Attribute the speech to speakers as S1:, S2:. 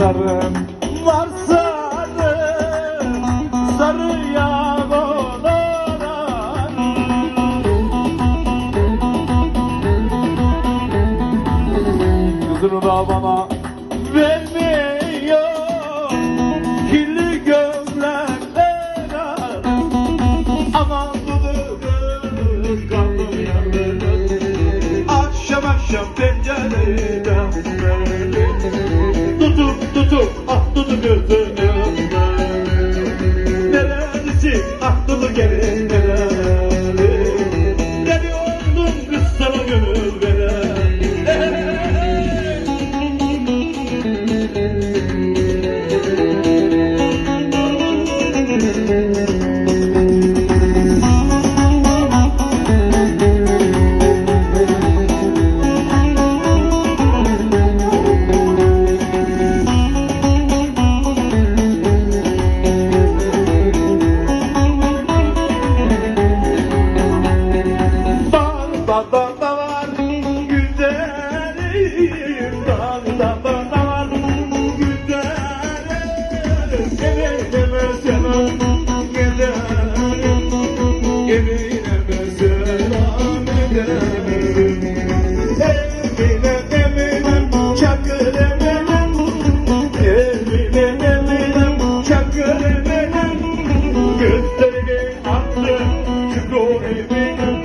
S1: sarım var sarım sarıya dolanan Kızını da bana. Vermiyor kirli gömlekler aman dudurun kanlı yandı akşam akşam pencereden Tutup tutup attı ah, gözünü Nelerisi ah, attı gelin neleri Deli oldum kız sana gönül veren Thank you. da da var güzelim da da da da var güzelim. Seve seve seve gidelim evine selam edelim evine evine çakır evine evine evine çakır evine gözlerimi attım şu doğru evine